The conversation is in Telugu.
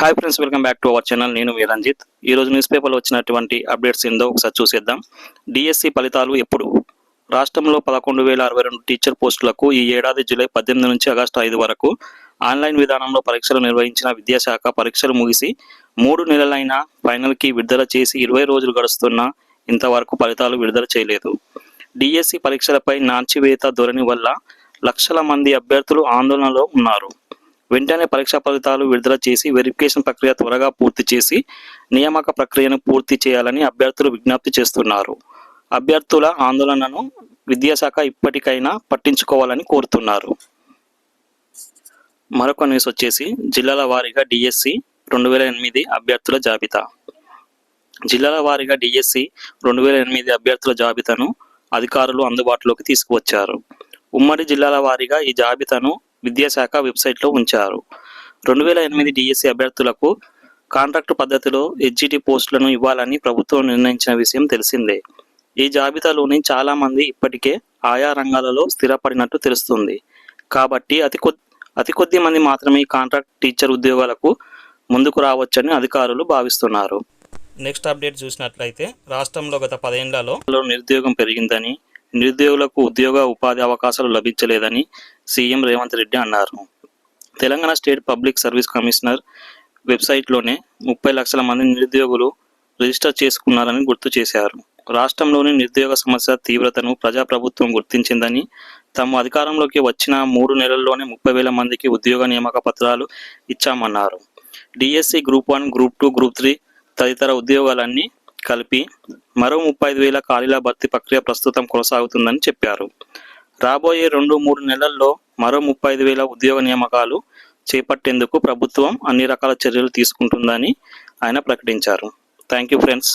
Hi friends welcome back to our channel నేను మీ రంజిత్. ఈ రోజు న్యూస్ పేపర్లో వచ్చినటువంటి అప్డేట్స్ ఏందో ఒకసారి చూసేద్దాం. డిఎస్సి ఫలితాలు ఎప్పుడు? రాష్ట్రంలో పదకొండు వేల అరవై రెండు టీచర్ పోస్టులకు ఈ ఏడాది జూలై పద్దెనిమిది నుంచి ఆగస్టు ఐదు వరకు ఆన్లైన్ విధానంలో పరీక్షలు నిర్వహించిన విద్యాశాఖ పరీక్షలు ముగిసి మూడు నెలలైన ఫైనల్కి విడుదల చేసి ఇరవై రోజులు గడుస్తున్నా ఇంతవరకు ఫలితాలు విడుదల చేయలేదు. డిఎస్సి పరీక్షలపై నాంచివేత ధోరణి వల్ల లక్షల మంది అభ్యర్థులు ఆందోళనలో ఉన్నారు. వెంటనే పరీక్షా ఫలితాలు విడుదల చేసి వెరిఫికేషన్ ప్రక్రియ త్వరగా పూర్తి చేసి నియామక ప్రక్రియను పూర్తి చేయాలని అభ్యర్థులు విజ్ఞప్తి చేస్తున్నారు. అభ్యర్థుల ఆందోళనను విద్యాశాఖ ఇప్పటికైనా పట్టించుకోవాలని కోరుతున్నారు. మరొక న్యూస్ వచ్చేసి జిల్లాల వారీగా డిఎస్సి రెండు వేల ఎనిమిది అభ్యర్థుల జాబితా. జిల్లాల వారీగా డిఎస్సి రెండు వేల ఎనిమిది అభ్యర్థుల జాబితాను అధికారులు అందుబాటులోకి తీసుకువచ్చారు. ఉమ్మడి జిల్లాల వారీగా ఈ జాబితాను విద్యాశాఖ వెబ్సైట్లో ఉంచారు. రెండు వేల ఎనిమిది డిఎస్సి అభ్యర్థులకు కాంట్రాక్టు పద్ధతిలో హెచ్జిటి పోస్టులను ఇవ్వాలని ప్రభుత్వం నిర్ణయించిన విషయం తెలిసిందే. ఈ జాబితాలోని చాలా మంది ఇప్పటికే ఆయా రంగాలలో స్థిరపడినట్టు తెలుస్తుంది. కాబట్టి అతి కొద్ది అతి కొద్ది మంది మాత్రమే కాంట్రాక్ట్ టీచర్ ఉద్యోగాలకు ముందుకు రావచ్చని అధికారులు భావిస్తున్నారు. నెక్స్ట్ అప్డేట్ చూసినట్లయితే రాష్ట్రంలో గత పదేళ్ళలో నిరుద్యోగం పెరిగిందని నిరుద్యోగులకు ఉద్యోగ ఉపాధి అవకాశాలు లభించలేదని సీఎం రేవంత్ రెడ్డి అన్నారు. Telangana state public service commissioner వెబ్సైట్లోనే ముప్పై లక్షల మంది నిరుద్యోగులు రిజిస్టర్ చేసుకున్నారని గుర్తు చేశారు. రాష్ట్రంలోని నిరుద్యోగ సమస్య తీవ్రతను ప్రజాప్రభుత్వం గుర్తించిందని తాము అధికారంలోకి వచ్చిన మూడు నెలల్లోనే ముప్పై వేల మందికి ఉద్యోగ నియామక పత్రాలు ఇచ్చామన్నారు. DSC group one group two group three తదితర ఉద్యోగాలన్నీ కలిపి మరో ముప్పై ఐదు వేల ఖాళీల భర్తీ ప్రక్రియ ప్రస్తుతం కొనసాగుతుందని చెప్పారు. రాబోయే రెండు మూడు నెలల్లో మరో ముప్పై ఐదు వేల ఉద్యోగ నియామకాలు చేపట్టేందుకు ప్రభుత్వం అన్ని రకాల చర్యలు తీసుకుంటుందని ఆయన ప్రకటించారు. Thank you friends.